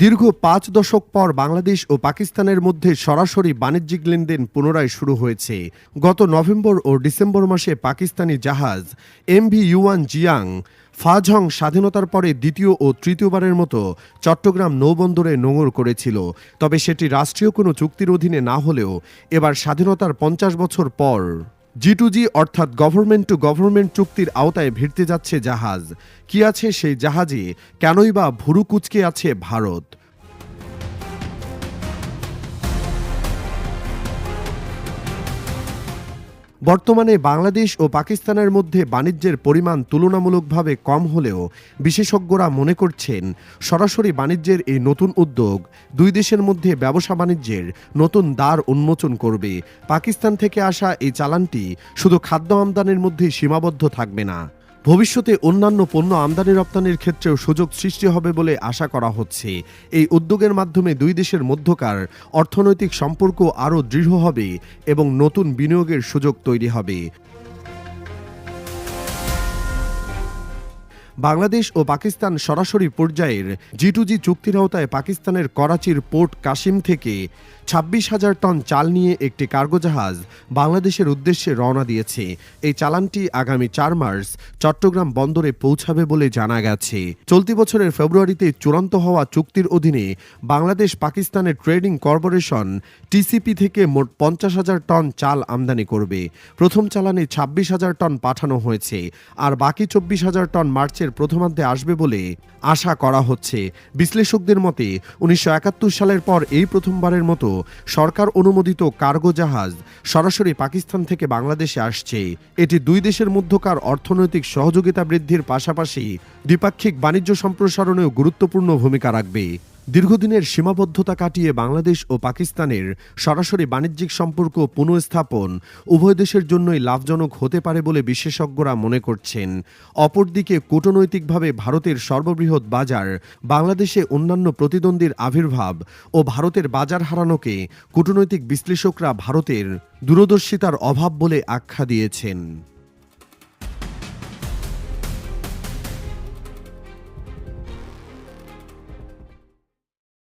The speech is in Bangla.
দীর্ঘ পাঁচ দশক পর বাংলাদেশ ও পাকিস্তানের মধ্যে সরাসরি বাণিজ্যিক লেনদেন পুনরায় শুরু হয়েছে। গত নভেম্বর ও ডিসেম্বর মাসে পাকিস্তানি জাহাজ এমভি ইউয়ান জিয়াং ফাজং স্বাধীনতার পরে দ্বিতীয় ও তৃতীয়বারের মতো চট্টগ্রাম নৌবন্দরে নোঙর করেছিল। তবে সেটি রাষ্ট্রীয় কোনো চুক্তির অধীনে না হলেও এবার স্বাধীনতার পঞ্চাশ বছর পর জি টু জি অর্থাৎ গভর্নমেন্ট টু গভর্নমেন্ট চুক্তির আওতায় ভিড়তে যাচ্ছে জাহাজ। কি আছে সেই জাহাজে? কেনই বা ভুরু কুচকে আছে ভারত? বর্তমানে বাংলাদেশ ও পাকিস্তানের মধ্যে বাণিজ্যের পরিমাণ তুলনামূলকভাবে কম হলেও বিশেষজ্ঞরা মনে করছেন সরাসরি বাণিজ্যের এই নতুন উদ্যোগ দুই দেশের মধ্যে ব্যবসা বাণিজ্যের নতুন দ্বার উন্মোচন করবে। পাকিস্তান থেকে আসা এই চালানটি শুধু খাদ্য আমদানির মধ্যে সীমাবদ্ধ থাকবে না। ভবিষ্যতে অন্যান্য পণ্য আমদানি রপ্তানির ক্ষেত্রেও সুযোগ সৃষ্টি হবে বলে আশা করা হচ্ছে। এই উদ্যোগের মাধ্যমে দুই দেশের মধ্যকার অর্থনৈতিক সম্পর্ক আরও দৃঢ় হবে এবং নতুন বিনিয়োগের সুযোগ তৈরি হবে। বাংলাদেশ ও পাকিস্তান সরাসরি পর্যায়ের জি টু জি চুক্তির আওতায় পাকিস্তানের করাচির পোর্ট কাশিম থেকে ছাব্বিশ হাজার টন চাল নিয়ে একটি কার্গো জাহাজ বাংলাদেশের উদ্দেশ্যে রওনা দিয়েছে। এই চালানটি আগামী চার মার্চ চট্টগ্রাম বন্দরে পৌঁছাবে বলে জানা গেছে। চলতি বছরের ফেব্রুয়ারিতে চূড়ান্ত হওয়া চুক্তির অধীনে বাংলাদেশ পাকিস্তানের ট্রেডিং কর্পোরেশন টিসিপি থেকে মোট পঞ্চাশ হাজার টন চাল আমদানি করবে। প্রথম চালানে ছাব্বিশ হাজার টন পাঠানো হয়েছে, আর বাকি চব্বিশ হাজার টন মার্চের প্রথমার্ধে আসবে বলে আশা করা হচ্ছে। বিশ্লেষকদের মতে, উনিশশো একাত্তর সালের পর এই প্রথমবারের মতো সরকার অনুমোদিত কার্গো জাহাজ সরাসরি পাকিস্তান থেকে বাংলাদেশে আসছে। এটি দুই দেশের মধ্যকার অর্থনৈতিক সহযোগিতা বৃদ্ধির পাশাপাশি দ্বিপাক্ষিক বাণিজ্য সম্প্রসারণেও গুরুত্বপূর্ণ ভূমিকা রাখবে। দীর্ঘদিনের সীমাবদ্ধতা কাটিয়ে বাংলাদেশ ও পাকিস্তানের সরাসরি বাণিজ্যিক সম্পর্ক পুনঃস্থাপন উভয় দেশের জন্যই লাভজনক হতে পারে বলে বিশেষজ্ঞরা মনে করছেন। অপরদিকে কূটনৈতিকভাবে ভারতের সর্ববৃহৎ বাজার, বাংলাদেশে অন্যান্য প্রতিদ্বন্দ্বীর আবির্ভাব ও ভারতের বাজার হারানোকে কূটনৈতিক বিশ্লেষকরা ভারতের দূরদর্শিতার অভাব বলে আখ্যা দিয়েছেন।